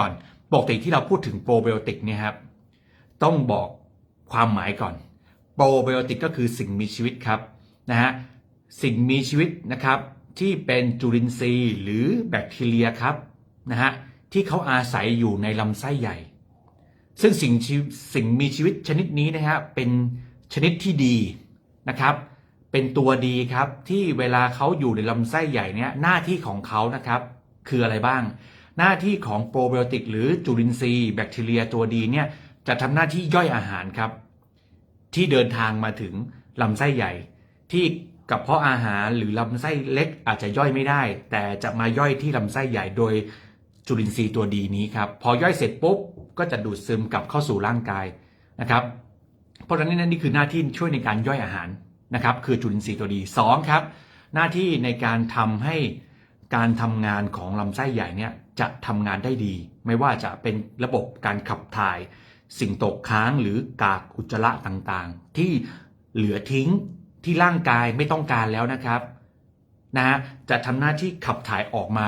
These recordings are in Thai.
ก่อนปกติที่เราพูดถึงโปรไบโอติกเนี่ยครับต้องบอกความหมายก่อน โปรไบโอติกก็คือสิ่งมีชีวิตครับนะฮะสิ่งมีชีวิตนะครับที่เป็นจุลินทรีย์หรือแบคทีเรียครับนะฮะที่เขาอาศัยอยู่ในลำไส้ใหญ่ ซึ่งสิ่งชิสิ่งมีชีวิตชนิดนี้นะฮะเป็นชนิดที่ดีนะครับ เป็นตัวดีครับที่เวลาเขาอยู่ในลำไส้ใหญ่เนี่ยหน้าที่ของเขานะครับคืออะไรบ้าง หน้าที่ของโปรไบโอติกหรือจุลินทรีย์แบคทีเรียตัวดีเนี่ยจะทำหน้าที่ย่อยอาหารครับ ที่เดินทางมาถึงลำไส้ใหญ่ ที่กระเพาะอาหารหรือลำไส้เล็กอาจจะย่อยไม่ได้ แต่จะมาย่อยที่ลำไส้ใหญ่โดยจุลินทรีย์ตัวดีนี้ครับ พอย่อยเสร็จปุ๊บก็จะดูดซึมกลับเข้าสู่ร่างกายนะครับ เพราะฉะนั้นนี่คือหน้าที่ช่วยในการย่อยอาหารนะครับ คือจุลินทรีย์ตัวดีสองครับ หน้าที่ในการทำให้การทำงานของลำไส้ใหญ่เนี่ย จะทำงานได้ดี ไม่ว่าจะเป็นระบบการขับถ่าย สิ่งตกค้างหรือกากอุจจาระต่างๆ ที่เหลือทิ้งที่ร่างกายไม่ต้องการแล้วนะครับนะฮะจะทำหน้าที่ขับถ่ายออกมา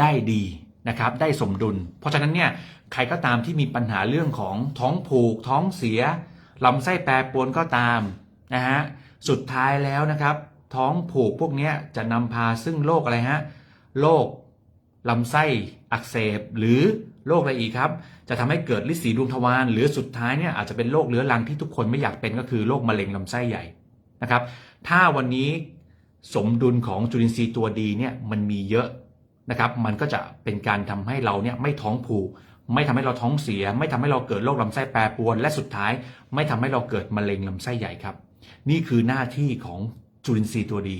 ได้ดีนะครับ ได้สมดุล เพราะฉะนั้นเนี่ยใครก็ตามที่มีปัญหาเรื่องของท้องผูก ท้องเสียลำไส้แปรปรวนก็ตามนะฮะสุดท้ายแล้วนะครับ ท้องผูกพวกนี้จะนำพาซึ่งโรคอะไรฮะโรค ลำไส้อักเสบหรือโรคอะไรอีกครับ จะทำให้เกิดลิสีดวงทวารหรือสุดท้ายเนี่ยอาจจะเป็นโรคเรื้อรังที่ทุกคนไม่อยากเป็นก็คือโรคมะเร็งลำไส้ใหญ่นะครับ ถ้าวันนี้สมดุลของจุลินทรีย์ตัวดีเนี่ยมันมีเยอะนะครับ มันก็จะเป็นการทำให้เราเนี่ยไม่ท้องผูก ไม่ทำให้เราท้องเสีย ไม่ทำให้เราเกิดโรคลำไส้แปรปรวน และสุดท้ายไม่ทำให้เราเกิดมะเร็งลำไส้ใหญ่ครับ นี่คือหน้าที่ของจุลินทรีย์ตัวดี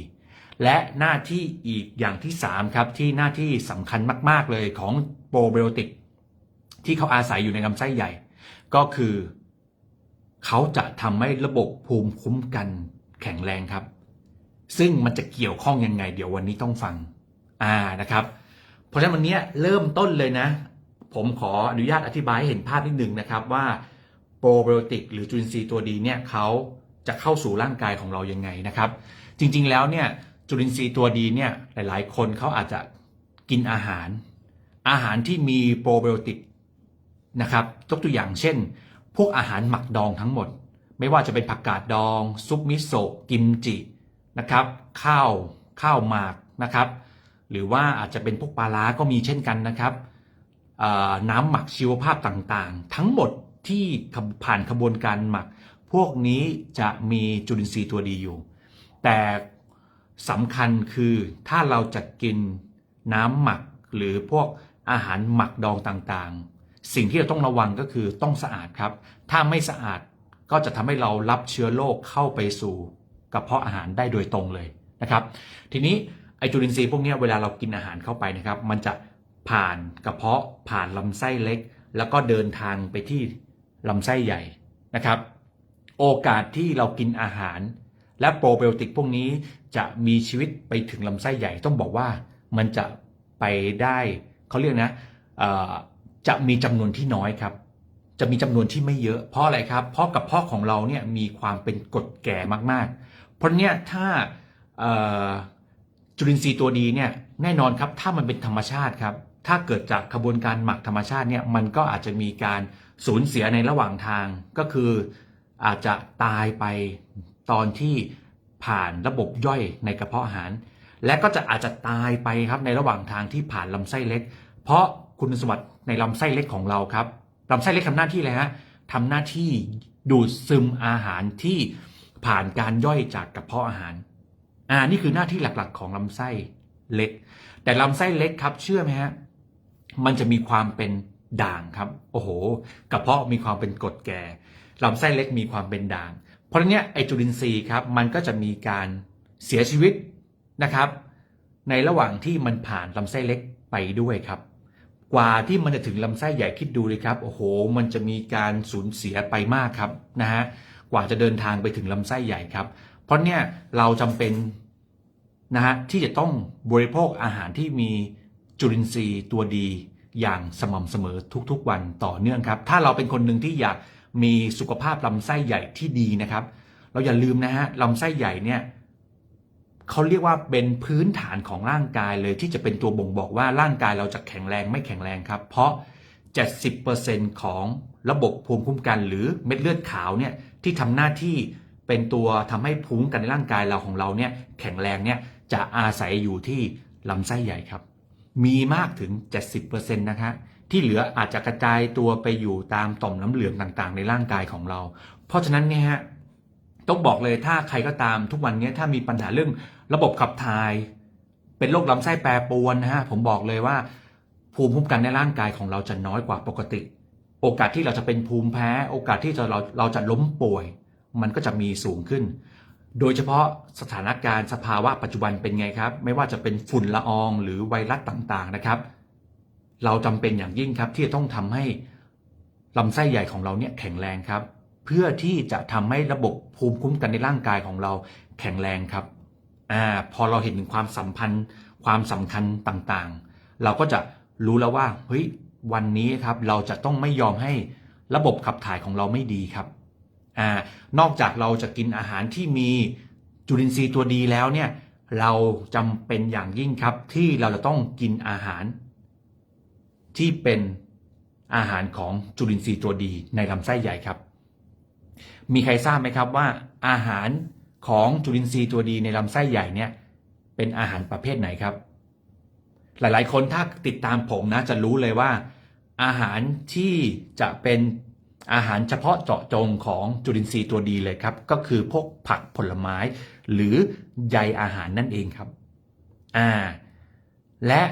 และหน้าที่อีกอย่างที่ 3 ครับ ที่หน้าที่สำคัญมาก ๆ เลยของโปรไบโอติกที่เขาอาศัยอยู่ในลำไส้ใหญ่ ก็คือ เขาจะทำให้ระบบภูมิคุ้มกันแข็งแรงครับ ซึ่งมันจะเกี่ยวข้องยังไง เดี๋ยววันนี้ต้องฟังอ่านะครับ เพราะฉะนั้นวันนี้เริ่มต้นเลยนะ ผมขออนุญาตอธิบายให้เห็นภาพนิดหนึ่งนะครับว่าโปรไบโอติกหรือจุลินทรีย์ตัวดีเนี่ยเขาจะเข้าสู่ร่างกายของเรายังไงนะครับ จริงๆแล้วเนี่ย จุลินทรีย์ตัวดีเนี่ยหลาย ๆ คนเขาอาจจะกินอาหาร อาหารที่มีโปรไบโอติกนะครับยกตัวอย่างเช่น พวกอาหารหมักดองทั้งหมด ไม่ว่าจะเป็นผักกาดดอง ซุปมิโซะกิมจินะครับ ข้าวข้าวหมากนะครับ หรือว่าอาจจะเป็นพวกปลาร้าก็มีเช่นกันนะครับน้ำหมักชีวภาพต่างๆ ทั้งหมดที่ผ่านขบวนการหมัก พวกนี้จะมีจุลินทรีย์ตัวดีอยู่ แต่ สำคัญคือถ้าเราจะกินน้ำหมักหรือพวกอาหารหมักดองต่างๆ สิ่งที่เราต้องระวังก็คือต้องสะอาดครับ ถ้าไม่สะอาดก็จะทำให้เรารับเชื้อโรคเข้าไปสู่กระเพาะอาหารได้โดยตรงเลยนะครับ ทีนี้ไอจุลินทรีย์พวกนี้เวลาเรากินอาหารเข้าไปนะครับ มันจะผ่านกระเพาะผ่านลำไส้เล็ก แล้วก็เดินทางไปที่ลำไส้ใหญ่นะครับ โอกาสที่เรากินอาหาร และโปรไบโอติกพวกนี้จะมีชีวิตไปถึงลำไส้ใหญ่ต้องบอกว่ามันจะไปได้เขาเรียกนะจะมีจำนวนที่น้อยครับ จะมีจำนวนที่ไม่เยอะ เพราะอะไรครับ เพราะกระเพาะของเราเนี่ยมีความเป็นกรดแก่มากๆ เพราะเนี่ยถ้าจุลินทรีย์ตัวดีเนี่ยแน่นอนครับถ้ามันเป็นธรรมชาติครับ ถ้าเกิดจากกระบวนการหมักธรรมชาติเนี่ยมันก็อาจจะมีการสูญเสียในระหว่างทางก็คืออาจจะตายไป ตอนที่ผ่านระบบย่อยในกระเพาะอาหาร และก็จะอาจจะตายไปครับในระหว่างทางที่ผ่านลำไส้เล็ก เพราะคุณสมบัติในลำไส้เล็กของเราครับลำไส้เล็กทำหน้าที่อะไรฮะทำหน้าที่ดูดซึมอาหารที่ผ่านการย่อยจากกระเพาะอาหารอ่านี่คือหน้าที่หลักๆ ของลำไส้เล็ก แต่ลำไส้เล็กครับ เชื่อไหมฮะมันจะมีความเป็นด่างครับ โอ้โห กระเพาะมีความเป็นกรดแก่ลำไส้เล็กมีความเป็นด่าง เพราะนั้นเนี่ยไอจุลินทรีย์ครับมันก็จะมีการเสียชีวิตนะครับ ในระหว่างที่มันผ่านลำไส้เล็กไปด้วยครับ กว่าที่มันจะถึงลำไส้ใหญ่คิดดูเลยครับโอ้โห มันจะมีการสูญเสียไปมากครับนะฮะกว่าจะเดินทางไปถึงลำไส้ใหญ่ครับ เพราะเนี่ยเราจำเป็นนะฮะที่จะต้องบริโภคอาหารที่มีจุลินทรีย์ตัวดีอย่างสม่ำเสมอทุกๆวันต่อเนื่องครับ ถ้าเราเป็นคนหนึ่งที่อยาก มีสุขภาพลำไส้ใหญ่ที่ดีนะครับ เราอย่าลืมนะฮะลำไส้ใหญ่เนี่ยเขาเรียกว่าเป็นพื้นฐานของร่างกายเลยที่จะเป็นตัวบ่งบอกว่าร่างกายเราจะแข็งแรงไม่แข็งแรงครับ เพราะ 70%ของระบบภูมิคุ้มกันหรือเม็ดเลือดขาวเนี่ยที่ทำหน้าที่เป็นตัวทำให้ภูมิคุ้มกันในร่างกายเราของเราเนี่ยแข็งแรงเนี่ยจะอาศัยอยู่ที่ลำไส้ใหญ่ครับ มีมากถึง 70%นะคะ ที่เหลืออาจจะกระจายตัวไปอยู่ตามต่อมน้ำเหลืองต่างๆ ในร่างกายของเรา เพราะฉะนั้นเนี่ยฮะต้องบอกเลยถ้าใครก็ตามทุกวันนี้ถ้ามีปัญหาเรื่องระบบขับถ่าย เป็นโรคลำไส้แปรปรวนนะฮะผมบอกเลยว่า ภูมิคุ้มกันในร่างกายของเราจะน้อยกว่าปกติ โอกาสที่เราจะเป็นภูมิแพ้ โอกาสที่จะเราเราจะล้มป่วย มันก็จะมีสูงขึ้น โดยเฉพาะสถานการณ์สภาวะปัจจุบันเป็นไงครับ ไม่ว่าจะเป็นฝุ่นละอองหรือไวรัสต่างๆนะครับ เราจำเป็นอย่างยิ่งครับที่จะต้องทำให้ลำไส้ใหญ่ของเราเนี่ยแข็งแรงครับ เพื่อที่จะทำให้ระบบภูมิคุ้มกันในร่างกายของเราแข็งแรงครับอ่าพอเราเห็นถึงความสัมพันธ์ ความสำคัญต่างๆ เราก็จะรู้แล้วว่าเฮ้ยวันนี้ครับเราจะต้องไม่ยอมให้ระบบขับถ่ายของเราไม่ดีครับอ่านอกจากเราจะกินอาหารที่มีจุลินทรีย์ตัวดีแล้วเนี่ยเราจำเป็นอย่างยิ่งครับที่เราจะต้องกินอาหาร ที่เป็นอาหารของจุลินทรีย์ตัวดีในลำไส้ใหญ่ครับ มีใครทราบไหมครับว่า อาหารของจุลินทรีย์ตัวดีในลำไส้ใหญ่เนี่ยเป็นอาหารประเภทไหนครับ หลายๆ คนถ้าติดตามผมนะจะรู้เลยว่า อาหารที่จะเป็นอาหารเฉพาะเจาะจงของจุลินทรีย์ตัวดีเลยครับ ก็คือพวกผักผลไม้ หรือใยอาหารนั่นเองครับอ่าและ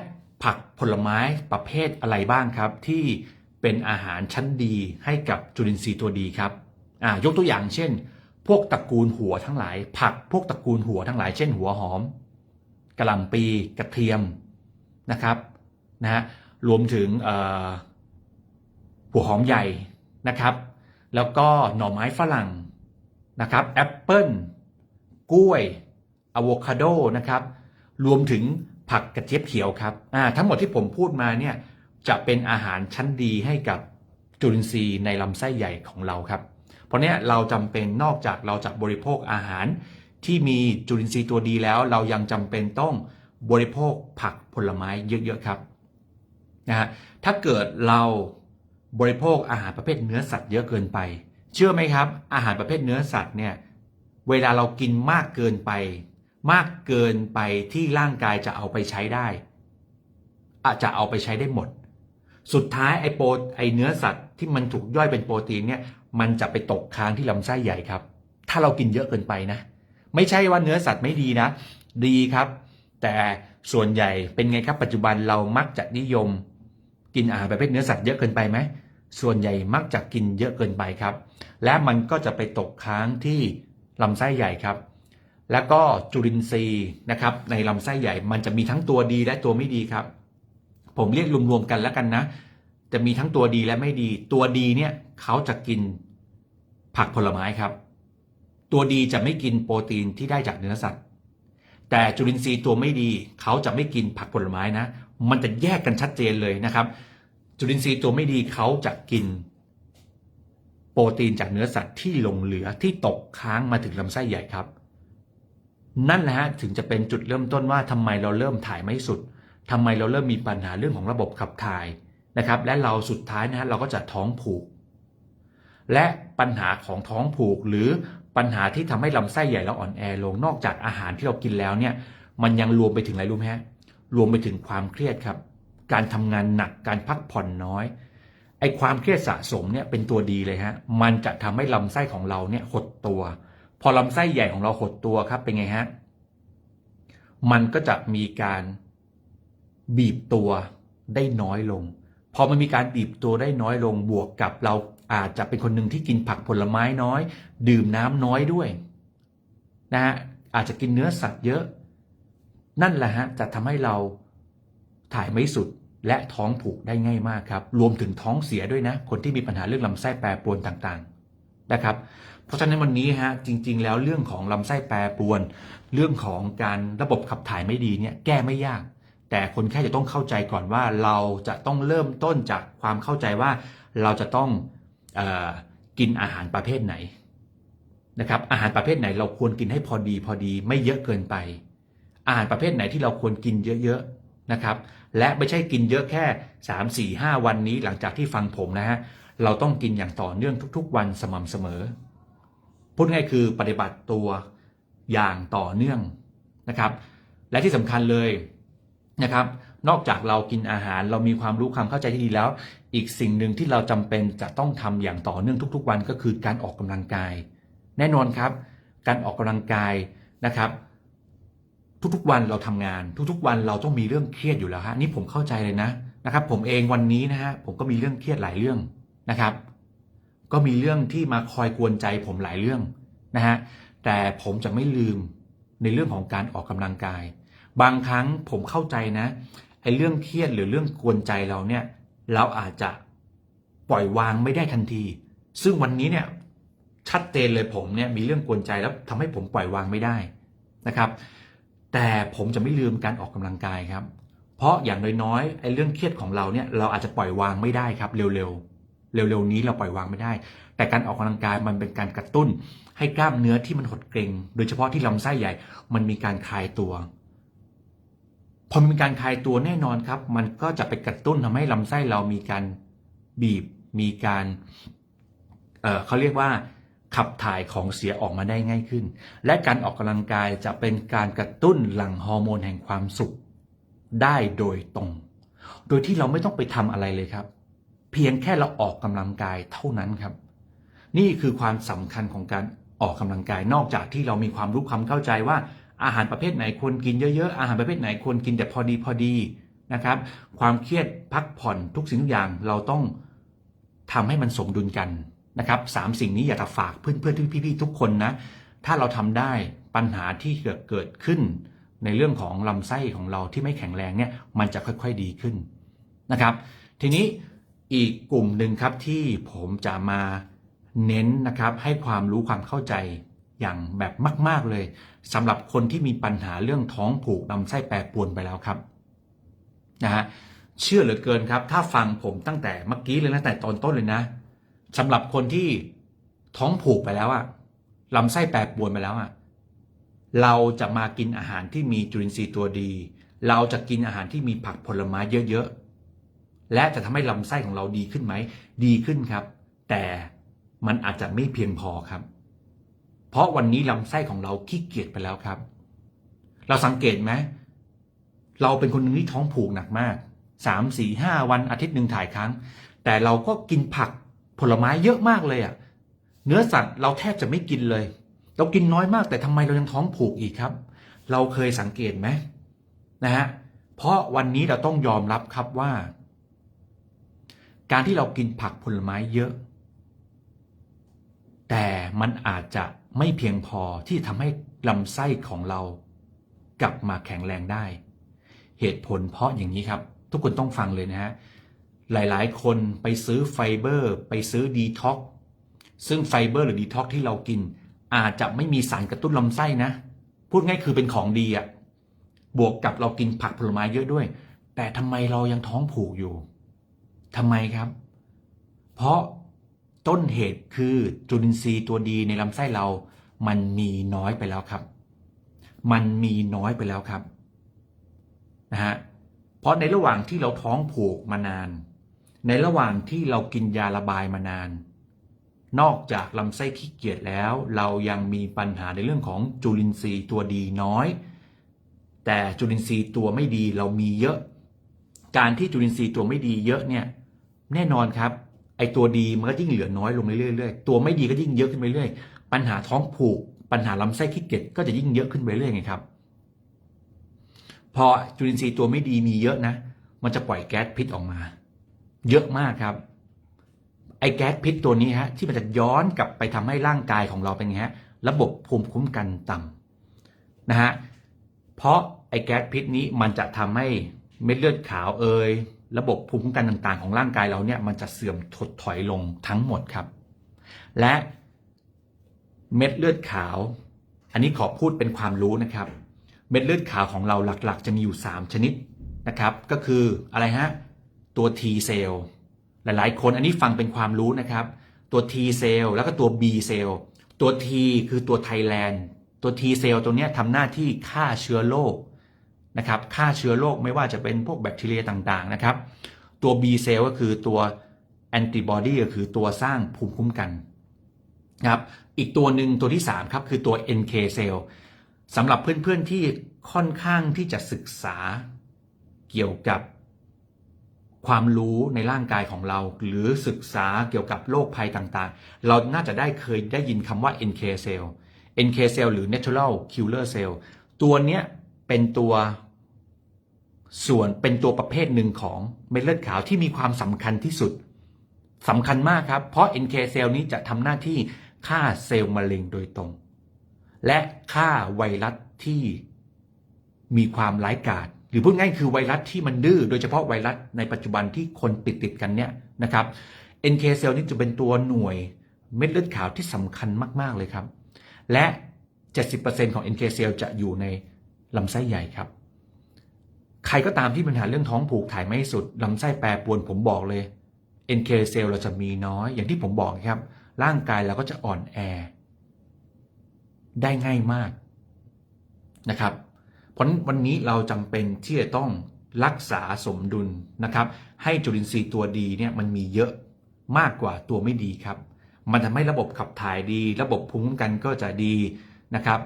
ผักผลไม้ประเภทอะไรบ้างครับ ที่เป็นอาหารชั้นดีให้กับจุลินทรีย์ตัวดีครับอ่ายกตัวอย่างเช่น พวกตระกูลหัวทั้งหลาย ผักพวกตระกูลหัวทั้งหลายเช่นหัวหอมกระหล่ำปีกระเทียมนะครับนะฮะรวมถึงหัวหอมใหญ่นะครับ แล้วก็หน่อไม้ฝรั่งนะครับแอปเปิลกล้วยอะโวคาโดนะครับ รวมถึง ผักกระเจี๊ยบเขียวครับอ่าทั้งหมดที่ผมพูดมาเนี่ยจะเป็นอาหารชั้นดีให้กับจุลินทรีย์ในลำไส้ใหญ่ของเราครับ เพราะเนี้ยเราจำเป็นนอกจากเราจะบริโภคอาหารที่มีจุลินทรีย์ตัวดีแล้ว เรายังจำเป็นต้องบริโภคผักผลไม้เยอะๆครับนะฮะถ้าเกิดเราบริโภคอาหารประเภทเนื้อสัตว์เยอะเกินไป เชื่อไหมครับ อาหารประเภทเนื้อสัตว์เนี่ยเวลาเรากินมากเกินไป มากเกินไปที่ร่างกายจะเอาไปใช้ได้อาจจะเอาไปใช้ได้หมด สุดท้ายไอโปรไอเนื้อสัตว์ที่มันถูกย่อยเป็นโปรตีนเนี่ยมันจะไปตกค้างที่ลำไส้ใหญ่ครับ ถ้าเรากินเยอะเกินไปนะ ไม่ใช่ว่าเนื้อสัตว์ไม่ดีนะ ดีครับ แต่ส่วนใหญ่เป็นไงครับปัจจุบันเรามักจะนิยม กินอาหารประเภทเนื้อสัตว์เยอะเกินไปไหมส่วนใหญ่มักจะกินเยอะเกินไปครับ และมันก็จะไปตกค้างที่ลำไส้ใหญ่ครับ แล้วก็จุลินทรีย์นะครับในลำไส้ใหญ่มันจะมีทั้งตัวดีและตัวไม่ดีครับ ผมเรียกรวมๆกันแล้วกันนะ จะมีทั้งตัวดีและไม่ดี ตัวดีเนี่ยเขาจะกินผักผลไม้ครับ ตัวดีจะไม่กินโปรตีนที่ได้จากเนื้อสัตว์ แต่จุลินทรีย์ตัวไม่ดีเขาจะไม่กินผักผลไม้นะ มันจะแยกกันชัดเจนเลยนะครับ จุลินทรีย์ตัวไม่ดีเขาจะกินโปรตีนจากเนื้อสัตว์ที่หลงเหลือที่ตกค้างมาถึงลำไส้ใหญ่ครับ นั่นแหละฮะถึงจะเป็นจุดเริ่มต้นว่าทำไมเราเริ่มถ่ายไม่สุดทำไมเราเริ่มมีปัญหาเรื่องของระบบขับถ่ายนะครับ และเราสุดท้ายนะฮะเราก็จะท้องผูก และปัญหาของท้องผูกหรือปัญหาที่ทำให้ลำไส้ใหญ่เราอ่อนแอลงนอกจากอาหารที่เรากินแล้วเนี่ย มันยังรวมไปถึงอะไรรู้ไหมฮะรวมไปถึงความเครียดครับ การทำงานหนักการพักผ่อนน้อยไอ้ความเครียดสะสมเนี่ยเป็นตัวดีเลยฮะมันจะทำให้ลำไส้ของเราเนี่ยหดตัว พอลำไส้ใหญ่ของเราหดตัวครับเป็นไงฮะมันก็จะมีการบีบตัวได้น้อยลง พอมันมีการบีบตัวได้น้อยลง บวกกับเราอาจจะเป็นคนหนึ่งที่กินผักผลไม้น้อย ดื่มน้ำน้อยด้วยนะฮะอาจจะกินเนื้อสัตว์เยอะ นั่นแหละฮะจะทำให้เราถ่ายไม่สุดและท้องผูกได้ง่ายมากครับ รวมถึงท้องเสียด้วยนะ คนที่มีปัญหาเรื่องลำไส้แปรปรวนต่างๆนะครับ เพราะฉะนั้นวันนี้ฮะจริง ๆ แล้วเรื่องของลำไส้แปรปรวน เรื่องของการระบบขับถ่ายไม่ดีเนี่ยแก้ไม่ยาก แต่คนแค่จะต้องเข้าใจก่อนว่าเราจะต้องเริ่มต้นจากความเข้าใจว่าเราจะต้องออกินอาหารประเภทไหนนะครับอาหารประเภทไหนเราควรกินให้พอดีพอดีไม่เยอะเกินไป อาหารประเภทไหนที่เราควรกินเยอะๆนะครับและไม่ใช่กินเยอะแค่ 3 4 5 วันนี้หลังจากที่ฟังผมนะฮะเราต้องกินอย่างต่อเนื่องทุกๆ วันสม่ำเสมอ พูดง่ายคือปฏิบัติตัวอย่างต่อเนื่องนะครับ และที่สำคัญเลยนะครับ นอกจากเรากินอาหารเรามีความรู้ความเข้าใจที่ดีแล้ว อีกสิ่งหนึ่งที่เราจำเป็นจะต้องทำอย่างต่อเนื่องทุก ๆ วันก็คือการออกกำลังกาย แน่นอนครับ การออกกำลังกายนะครับ ทุกๆวันเราทำงาน ทุกๆ วันเราต้องมีเรื่องเครียดอยู่แล้วฮะนี่ผมเข้าใจเลยนะนะครับ ผมเองวันนี้นะฮะผมก็มีเรื่องเครียดหลายเรื่องนะครับ ก็มีเรื่องที่มาคอยกวนใจผมหลายเรื่องนะฮะแต่ผมจะไม่ลืมในเรื่องของการออกกำลังกาย บางครั้งผมเข้าใจนะไอ้เรื่องเครียดหรือเรื่องกวนใจเราเนี่ยเราอาจจะปล่อยวางไม่ได้ทันที ซึ่งวันนี้เนี่ยชัดเจนเลยผมเนี่ยมีเรื่องกวนใจแล้วทำให้ผมปล่อยวางไม่ได้นะครับ แต่ผมจะไม่ลืมการออกกำลังกายครับ เพราะอย่างน้อยๆไอ้เรื่องเครียดของเราเนี่ยเราอาจจะปล่อยวางไม่ได้ครับเร็วๆ เร็วๆนี้เราปล่อยวางไม่ได้ แต่การออกกำลังกายมันเป็นการกระตุ้น ให้กล้ามเนื้อที่มันหดเกร็ง โดยเฉพาะที่ลำไส้ใหญ่ มันมีการคลายตัว พอมีการคลายตัวแน่นอนครับ มันก็จะไปกระตุ้นทำให้ลำไส้เรามีการบีบ มีการเเขาเรียกว่าขับถ่ายของเสียออกมาได้ง่ายขึ้น และการออกกำลังกายจะเป็นการกระตุ้นหลั่งฮอร์โมนแห่งความสุข ได้โดยตรง โดยที่เราไม่ต้องไปทำอะไรเลยครับ เพียงแค่เราออกกำลังกายเท่านั้นครับ นี่คือความสำคัญของการออกกำลังกายนอกจากที่เรามีความรู้ความเข้าใจว่าอาหารประเภทไหนควรกินเยอะๆ อาหารประเภทไหนควรกินแต่พอดีพอดีนะครับ ความเครียดพักผ่อนทุกสิ่งทุกอย่างเราต้องทำให้มันสมดุลกันนะครับสามสิ่งนี้อยากจะฝากเพื่อนๆที่พี่ๆทุกคนนะ ถ้าเราทำได้ปัญหาที่เกิดเกิดขึ้น ในเรื่องของลำไส้ของเราที่ไม่แข็งแรงเนี่ยมันจะค่อยๆดีขึ้นนะครับ ทีนี้ อีกกลุ่มหนึ่งครับที่ผมจะมาเน้นนะครับให้ความรู้ความเข้าใจอย่างแบบมาก ๆเลยสำหรับคนที่มีปัญหาเรื่องท้องผูกลำไส้แปรปรวนไปแล้วครับนะฮะเชื่อเหลือเกินครับ ถ้าฟังผมตั้งแต่เมื่อกี้เลยนะแต่ตอนต้นเลยนะสำหรับคนที่ท้องผูกไปแล้วอะลำไส้แปรปรวนไปแล้วอะเราจะมากินอาหารที่มีจุลินทรีย์ตัวดี เราจะกินอาหารที่มีผักผลไม้เยอะๆ และจะทำให้ลำไส้ของเราดีขึ้นไหม ดีขึ้นครับ แต่มันอาจจะไม่เพียงพอครับ เพราะวันนี้ลำไส้ของเราขี้เกียจไปแล้วครับ เราสังเกตไหมเราเป็นคนหนึ่งที่ท้องผูกหนักมากสามสี่ห้าวันอาทิตย์หนึ่งถ่ายครั้ง แต่เราก็กินผักผลไม้เยอะมากเลยอะเนื้อสัตว์เราแทบจะไม่กินเลย เรากินน้อยมากแต่ทำไมเรายังท้องผูกอีกครับ เราเคยสังเกตไหมนะฮะเพราะวันนี้เราต้องยอมรับครับว่า การที่เรากินผักผลไม้เยอะ แต่มันอาจจะไม่เพียงพอที่ทำให้ลำไส้ของเรา กลับมาแข็งแรงได้ เหตุผลเพราะอย่างนี้ครับ ทุกคนต้องฟังเลยนะฮะหลายๆ คนไปซื้อไฟเบอร์ ไปซื้อดีท็อกซึ่งไฟเบอร์หรือดีท็อกที่เรากิน อาจจะไม่มีสารกระตุ้นลำไส้นะ พูดง่ายคือเป็นของดีอะ่ะบวกกับเรากินผักผลไม้เยอะด้วย แต่ทำไมเรายังท้องผูกอยู่ ทำไมครับ เพราะต้นเหตุคือจุลินทรีย์ตัวดีในลำไส้เรา มันมีน้อยไปแล้วครับ มันมีน้อยไปแล้วครับนะฮะเพราะในระหว่างที่เราท้องผูกมานาน ในระหว่างที่เรากินยาระบายมานาน นอกจากลำไส้ขี้เกียจแล้ว เรายังมีปัญหาในเรื่องของจุลินทรีย์ตัวดีน้อย แต่จุลินทรีย์ตัวไม่ดีเรามีเยอะ การที่จุลินทรีย์ตัวไม่ดีเยอะเนี่ย แน่นอนครับ ไอตัวดีมันก็ยิ่งเหลือน้อยลงเรื่อยๆตัวไม่ดีก็ยิ่งเยอะขึ้นไปเรื่อยปัญหาท้องผูก ปัญหาลำไส้ขี้เกียจก็จะยิ่งเยอะขึ้นไปเรื่อยไงครับ พอจุลินทรีย์ตัวไม่ดีมีเยอะนะ มันจะปล่อยแก๊สพิษออกมา เยอะมากครับไอแก๊สพิษตัวนี้ฮะที่มันจะย้อนกลับไปทำให้ร่างกายของเราเป็นไงฮะระบบภูมิคุ้มกันต่ำนะฮะเพราะไอแก๊สพิษนี้มันจะทำให้เม็ดเลือดขาวเอย ระบบภูมิคุ้มกันต่างๆ ของร่างกายเราเนี่ยมันจะเสื่อมถดถอยลงทั้งหมดครับ และเม็ดเลือดขาว อันนี้ขอพูดเป็นความรู้นะครับ เม็ดเลือดขาวของเราหลักๆ จะมีอยู่ 3 ชนิดนะครับ ก็คืออะไรฮะ ตัว T เซลล์หลายๆ คนอันนี้ฟังเป็นความรู้นะครับ ตัว T เซลล์แล้วก็ตัว B เซลล์ตัว T คือตัวไทยแลนด์ตัว T เซลล์ตัวนี้ทำหน้าที่ฆ่าเชื้อโรค นะครับฆ่าเชื้อโรคไม่ว่าจะเป็นพวกแบคทีเรียต่างๆนะครับ ตัว B เซลล์ก็คือตัวแอนติบอดีก็คือตัวสร้างภูมิคุ้มกันนะครับอีกตัวหนึ่งตัวที่ 3 ครับ คือตัว NK เซลล์สำหรับเพื่อนๆที่ค่อนข้างที่จะศึกษาเกี่ยวกับความรู้ในร่างกายของเรา หรือศึกษาเกี่ยวกับโรคภัยต่างๆ เราน่าจะได้เคยได้ยินคำว่า NK เซลล์ NK เซลล์หรือ Natural Killer Cell ตัวเนี้ยเป็นตัว ส่วนเป็นตัวประเภทหนึ่งของเม็ดเลือดขาวที่มีความสำคัญที่สุดสำคัญมากครับ เพราะ NK เซลล์นี้จะทำหน้าที่ฆ่าเซลล์มะเร็งโดยตรง และฆ่าไวรัสที่มีความร้ายกาจหรือพูดง่ายคือไวรัสที่มันดื้อโดยเฉพาะไวรัสในปัจจุบันที่คนติดติดกันเนี่ยนะครับ NK เซลล์นี่จะเป็นตัวหน่วยเม็ดเลือดขาวที่สำคัญมาก ๆ เลยครับ และ 70%ของ NK เซลล์จะอยู่ในลำไส้ใหญ่ครับ ใครก็ตามที่ปัญหาเรื่องท้องผูกถ่ายไม่สุดลำไส้แปรปรวนผมบอกเลย NK เซลล์เราจะมีน้อย อย่างที่ผมบอกครับ ร่างกายเราก็จะอ่อนแอ ได้ง่ายมากนะครับ เพราะวันนี้เราจำเป็นที่จะต้องรักษาสมดุลนะครับ ให้จุลินทรีย์ตัวดีเนี่ยมันมีเยอะมากกว่าตัวไม่ดีครับ มันทำให้ระบบขับถ่ายดี ระบบภูมิคุ้มกันก็จะดีนะครับ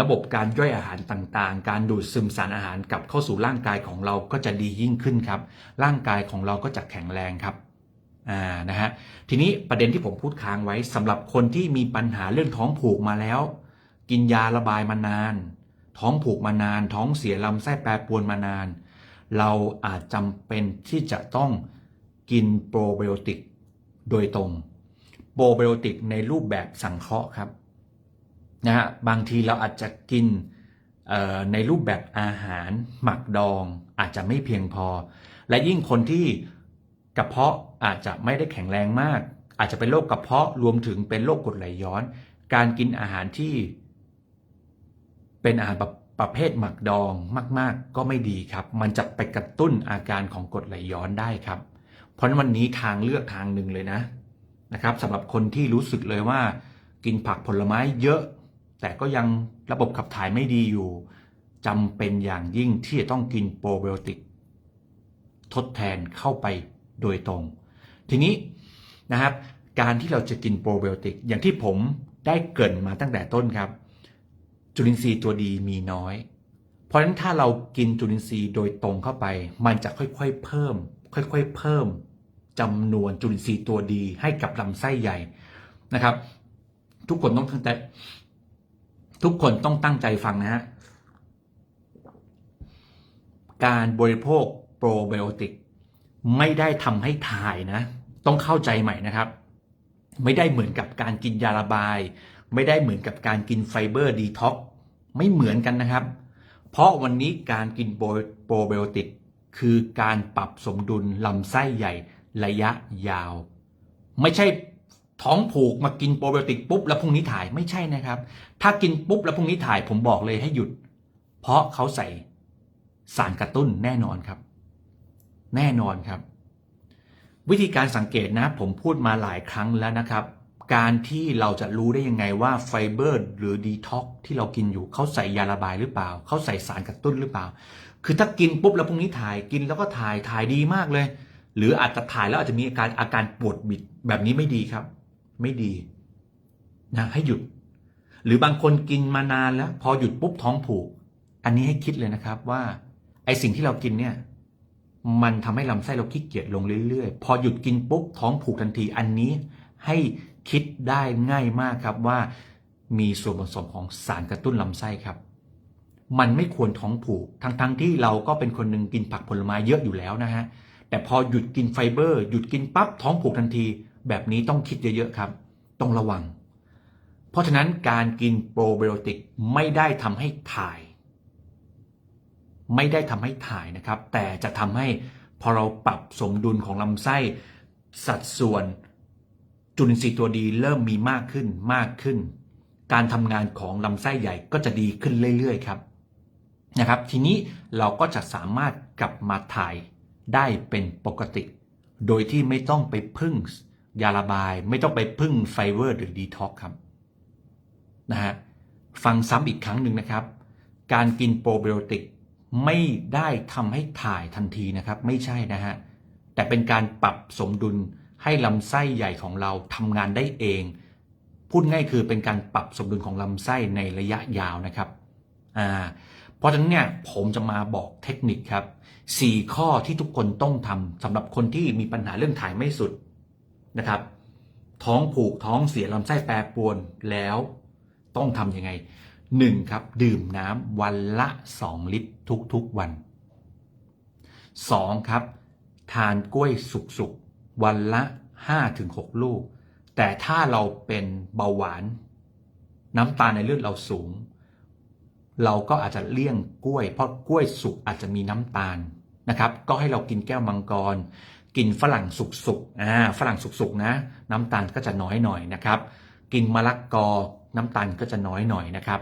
ระบบการย่อยอาหารต่างๆ การดูดซึมสารอาหารกลับเข้าสู่ร่างกายของเราก็จะดียิ่งขึ้นครับ ร่างกายของเราก็จะแข็งแรงครับอ่านะฮะทีนี้ประเด็นที่ผมพูดค้างไว้สำหรับคนที่มีปัญหาเรื่องท้องผูกมาแล้ว กินยาระบายมานาน ท้องผูกมานาน ท้องเสียลำไส้แปรปรวนมานาน เราอาจจำเป็นที่จะต้องกินโปรไบโอติกโดยตรง โปรไบโอติกในรูปแบบสังเคราะห์ครับ นะฮะบางทีเราอาจจะกินในรูปแบบอาหารหมักดองอาจจะไม่เพียงพอ และยิ่งคนที่กระเพาะอาจจะไม่ได้แข็งแรงมาก อาจจะเป็นโรคกระเพาะรวมถึงเป็นโรคกรดไหลย้อน การกินอาหารที่ เป็นอาหารประประเภทหมักดองมาก ๆ ก็ไม่ดีครับ มันจะไปกระตุ้นอาการของกรดไหลย้อนได้ครับ เพราะนวันนี้ทางเลือกทางหนึ่งเลยนะนะครับสำหรับคนที่รู้สึกเลยว่า กินผักผลไม้เยอะ แต่ก็ยังระบบขับถ่ายไม่ดีอยู่จำเป็นอย่างยิ่งที่จะต้องกินโปรไบโอติกทดแทนเข้าไปโดยตรง ทีนี้นะครับ การที่เราจะกินโปรไบโอติกอย่างที่ผมได้เกินมาตั้งแต่ต้นครับ จุลินทรีย์ตัวดีมีน้อย เพราะฉะนั้นถ้าเรากินจุลินทรีย์โดยตรงเข้าไป มันจะค่อยๆเพิ่ม ค่อยๆเพิ่มจำนวนจุลินทรีย์ตัวดีให้กับลำไส้ใหญ่นะครับ ทุกคนต้องตั้งใจ ทุกคนต้องตั้งใจฟังนะฮะ การบริโภคโปรไบโอติกไม่ได้ทำให้ถ่ายนะ ต้องเข้าใจใหม่นะครับ ไม่ได้เหมือนกับการกินยาระบาย ไม่ได้เหมือนกับการกินไฟเบอร์ดีท็อกไม่เหมือนกันนะครับ เพราะวันนี้การกินโปรไบโอติกคือการปรับสมดุลลำไส้ใหญ่ระยะยาว ไม่ใช่ ท้องผูกมากินโปรไบโอติกปุ๊บแล้วพรุ่งนี้ถ่ายไม่ใช่นะครับ ถ้ากินปุ๊บแล้วพรุ่งนี้ถ่ายผมบอกเลยให้หยุด เพราะเขาใส่สารกระตุ้นแน่นอนครับ แน่นอนครับ วิธีการสังเกตนะผมพูดมาหลายครั้งแล้วนะครับ การที่เราจะรู้ได้ยังไงว่าไฟเบอร์หรือดีท็อกที่เรากินอยู่เขาใส่ยาระบายหรือเปล่าเขาใส่สารกระตุ้นหรือเปล่า คือถ้ากินปุ๊บแล้วพรุ่งนี้ถ่ายกินแล้วก็ถ่ายถ่ายดีมากเลย หรืออาจจะถ่ายแล้วอาจจะมีอาการอาการปวดบิดแบบนี้ไม่ดีครับ ไม่ดีนะให้หยุด หรือบางคนกินมานานแล้ว พอหยุดปุ๊บท้องผูก อันนี้ให้คิดเลยนะครับว่าไอสิ่งที่เรากินเนี่ยมันทำให้ลำไส้เราขี้เกียจลงเรื่อยๆ พอหยุดกินปุ๊บท้องผูกทันทีอันนี้ให้คิดได้ง่ายมากครับว่ามีส่วนผสมของสารกระตุ้นลำไส้ครับ มันไม่ควรท้องผูก ทั้งๆที่เราก็เป็นคนหนึ่งกินผักผลไม้เยอะอยู่แล้วนะฮะ แต่พอหยุดกินไฟเบอร์ หยุดกินปั๊บท้องผูกทันที แบบนี้ต้องคิดเยอะๆครับ ต้องระวัง เพราะฉะนั้นการกินโปรไบโอติกไม่ได้ทำให้ถ่าย ไม่ได้ทำให้ถ่ายนะครับ แต่จะทำให้พอเราปรับสมดุลของลำไส้สัดส่วนจุลินทรีย์ตัวดีเริ่มมีมากขึ้นมากขึ้น การทำงานของลำไส้ใหญ่ก็จะดีขึ้นเรื่อยๆครับนะครับ ทีนี้เราก็จะสามารถกลับมาถ่ายได้เป็นปกติ โดยที่ไม่ต้องไปพึ่ง ยาระบายไม่ต้องไปพึ่งไฟเบอร์หรือดีท็อกครับนะฮะฟังซ้ำอีกครั้งหนึ่งนะครับ การกินโปรไบโอติกไม่ได้ทำให้ถ่ายทันทีนะครับ ไม่ใช่นะฮะแต่เป็นการปรับสมดุลให้ลำไส้ใหญ่ของเราทำงานได้เอง พูดง่ายคือเป็นการปรับสมดุลของลำไส้ในระยะยาวนะครับอ่าเพราะฉะนั้นเนี่ยผมจะมาบอกเทคนิคครับ 4 ข้อที่ทุกคนต้องทำสำหรับคนที่มีปัญหาเรื่องถ่ายไม่สุด นะครับ ท้องผูกท้องเสียลำไส้แปรปรวนแล้วต้องทำยังไง 1. ครับ ดื่มน้ำวันละ 2 ลิตรทุกๆวัน 2. ครับ ทานกล้วยสุกๆวันละ 5-6 ลูก แต่ถ้าเราเป็นเบาหวาน น้ำตาลในเลือดเราสูง เราก็อาจจะเลี่ยงกล้วย เพราะกล้วยสุกอาจจะมีน้ำตาลนะครับ ก็ให้เรากินแก้วมังกร กินฝรั่งสุกๆอ่าฝรั่งสุกๆนะ น้ำตาลก็จะน้อยหน่อยนะครับ กินมะละกอน้ำตาลก็จะน้อยหน่อยนะครับ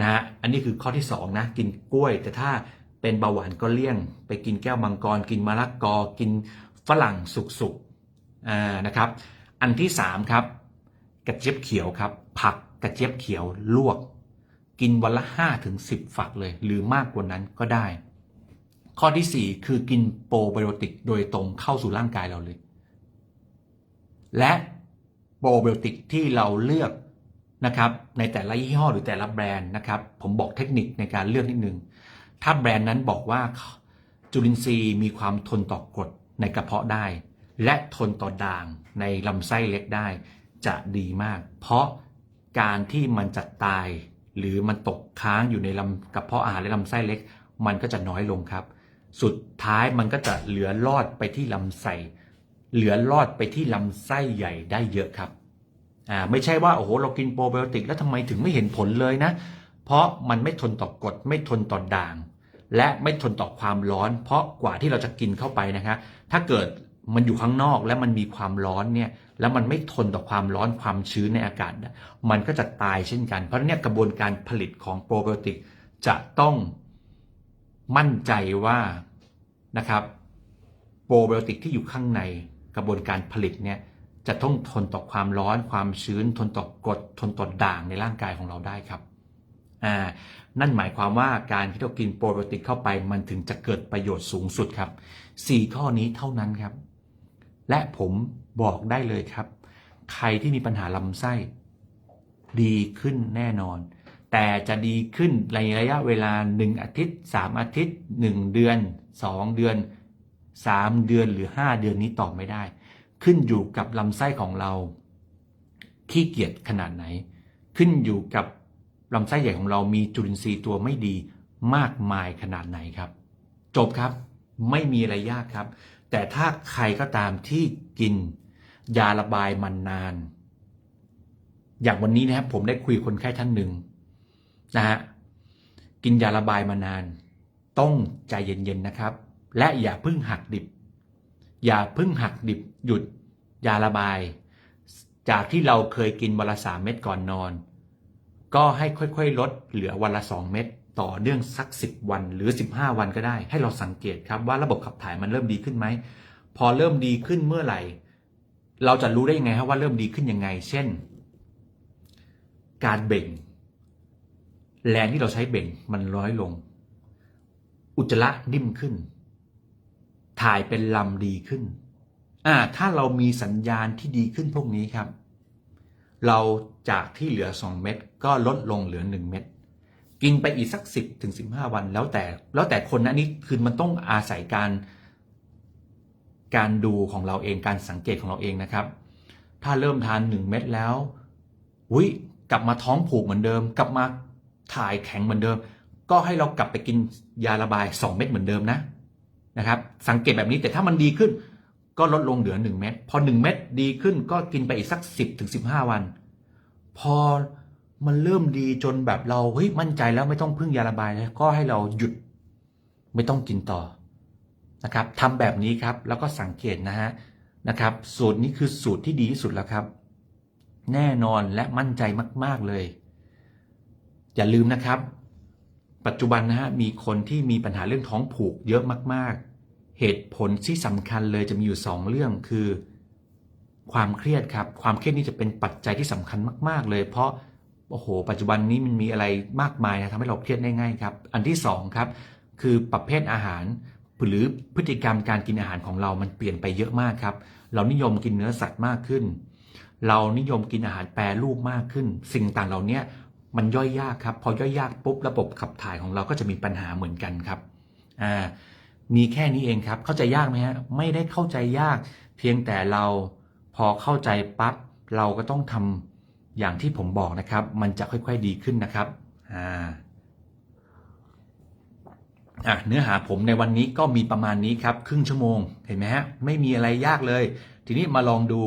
นะฮะอันนี้คือข้อที่2นะกินกล้วย แต่ถ้าเป็นเบาหวานก็เลี่ยง ไปกินแก้วมังกร กินมะละกอ กินฝรั่งสุกๆอ่านะครับ อันที่3ครับกระเจี๊ยบเขียวครับ ผักกระเจี๊ยบเขียวลวก กินวันละ5ถึง10 ฝักเลย หรือมากกว่านั้นก็ได้ ข้อที่ 4 คือกินโปรไบโอติกโดยตรงเข้าสู่ร่างกายเราเลย และโปรไบโอติกที่เราเลือกนะครับในแต่ละยี่ห้อหรือแต่ละแบรนด์นะครับ ผมบอกเทคนิคในการเลือกนิดนึง ถ้าแบรนด์นั้นบอกว่าจุลินทรีย์มีความทนต่อกรดในกระเพาะได้ และทนต่อด่างในลำไส้เล็กได้จะดีมาก เพราะการที่มันจะตาย หรือมันตกค้างอยู่ในลำกระเพาะอาหารและลำไส้เล็ก มันก็จะน้อยลงครับ สุดท้ายมันก็จะเหลือรอดไปที่ลำไส้เหลือรอดไปที่ลำไส้ใหญ่ได้เยอะครับอ่าไม่ใช่ว่าโอ้โหเรากินโปรไบโอติกแล้วทำไมถึงไม่เห็นผลเลยนะ เพราะมันไม่ทนต่อกรดไม่ทนต่อด่าง และไม่ทนต่อความร้อน เพราะกว่าที่เราจะกินเข้าไปนะคะถ้าเกิดมันอยู่ข้างนอกและมันมีความร้อนเนี่ยแล้วมันไม่ทนต่อความร้อนความชื้นในอากาศ มันก็จะตายเช่นกัน เพราะเนี่ยกระบวนการผลิตของโปรไบโอติกจะต้อง มั่นใจว่านะครับโปรไบโอติกที่อยู่ข้างในกระบวนการผลิตเนี่ยจะต้องทนต่อความร้อนความชื้น ทนต่อกรดทนต่อด่างในร่างกายของเราได้ครับอ่านั่นหมายความว่าการที่เรากินโปรไบโอติกเข้าไปมันถึงจะเกิดประโยชน์สูงสุดครับ 4 ข้อนี้เท่านั้นครับ และผมบอกได้เลยครับ ใครที่มีปัญหาลำไส้ ดีขึ้นแน่นอน แต่จะดีขึ้นในระยะเวลา 1 อาทิตย์ 3 อาทิตย์ 1 เดือน 2 เดือน 3 เดือนหรือ 5 เดือนนี้ตอบไม่ได้ ขึ้นอยู่กับลำไส้ของเรา ขี้เกียจขนาดไหน ขึ้นอยู่กับลำไส้ใหญ่ของเรามีจุลินทรีย์ตัวไม่ดีมากมายขนาดไหนครับ จบครับไม่มีอะไรยากครับ แต่ถ้าใครก็ตามที่กินยาระบายมันนาน อย่างวันนี้นะครับผมได้คุยคนไข้ท่านหนึ่ง นะฮะกินยาระบายมานาน ต้องใจเย็นๆนะครับ และอย่าพิ่งหักดิบ อย่าพิ่งหักดิบ หยุดยาระบาย จากที่เราเคยกินวันละสามเม็ดก่อนนอน ก็ให้ค่อยๆลดเหลือวันละสองเม็ดต่อเนื่องสักสิบวันหรือสิบห้าวันก็ได้ ให้เราสังเกตครับว่าระบบขับถ่ายมันเริ่มดีขึ้นไหม พอเริ่มดีขึ้นเมื่อไหร่ เราจะรู้ได้ยังไงครับว่าเริ่มดีขึ้นยังไง เช่น การเบ่ง แรงที่เราใช้เบ่งมันร้อยลง อุจจาระนิ่มขึ้น ถ่ายเป็นลำดีขึ้นอ่าถ้าเรามีสัญญาณที่ดีขึ้นพวกนี้ครับ เราจากที่เหลือ 2 เม็ดก็ลดลงเหลือ 1 เม็ดกินไปอีกสัก 10ถึง15 วันแล้วแต่ แล้วแต่คนนะนนี้คือมันต้องอาศัยการ การดูของเราเองการสังเกตของเราเองนะครับ ถ้าเริ่มทาน 1 เม็ดแล้วอุ้ยกลับมาท้องผูกเหมือนเดิม กลับมา ถ่ายแข็งเหมือนเดิม ก็ให้เรากลับไปกินยาระบาย 2 เม็ดเหมือนเดิมนะนะครับ สังเกตแบบนี้แต่ถ้ามันดีขึ้น ก็ลดลงเหลือ 1 เม็ดพอ 1 เม็ดดีขึ้นก็กินไปอีกสัก 10ถึง15 วัน พอมันเริ่มดีจนแบบเราเฮ้ยมั่นใจแล้วไม่ต้องพึ่งยาระบายก็ให้เราหยุดไม่ต้องกินต่อนะครับทำแบบนี้ครับแล้วก็สังเกตนะฮะนะครับ สูตรนี้คือสูตรที่ดีที่สุดแล้วครับ แน่นอนและมั่นใจมาก ๆเลย อย่าลืมนะครับ ปัจจุบันนะฮะมีคนที่มีปัญหาเรื่องท้องผูกเยอะมาก ๆ เหตุผลที่สำคัญเลยจะมีอยู่ 2 เรื่องคือ ความเครียดครับ ความเครียดนี่จะเป็นปัจจัยที่สำคัญมาก ๆ เลย เพราะโอ้โห ปัจจุบันนี้มันมีอะไรมากมายนะทำให้เราเครียดได้ง่ายครับ อันที่2ครับคือประเภทอาหารหรือพฤติกรรมการกินอาหารของเรามันเปลี่ยนไปเยอะมากครับ เรานิยมกินเนื้อสัตว์มากขึ้น เรานิยมกินอาหารแปรรูปมากขึ้น สิ่งต่างเหล่านี้ มันย่อยยากครับ พอย่อยยากปุ๊บระบบขับถ่ายของเราก็จะมีปัญหาเหมือนกันครับอ่ามีแค่นี้เองครับ เข้าใจยากไหมฮะไม่ได้เข้าใจยาก เพียงแต่เราพอเข้าใจปั๊บเราก็ต้องทำอย่างที่ผมบอกนะครับ มันจะค่อยๆดีขึ้นนะครับอ่าอะเนื้อหาผมในวันนี้ก็มีประมาณนี้ครับ ครึ่งชั่วโมงเห็นไหมฮะไม่มีอะไรยากเลย ทีนี้มาลองดู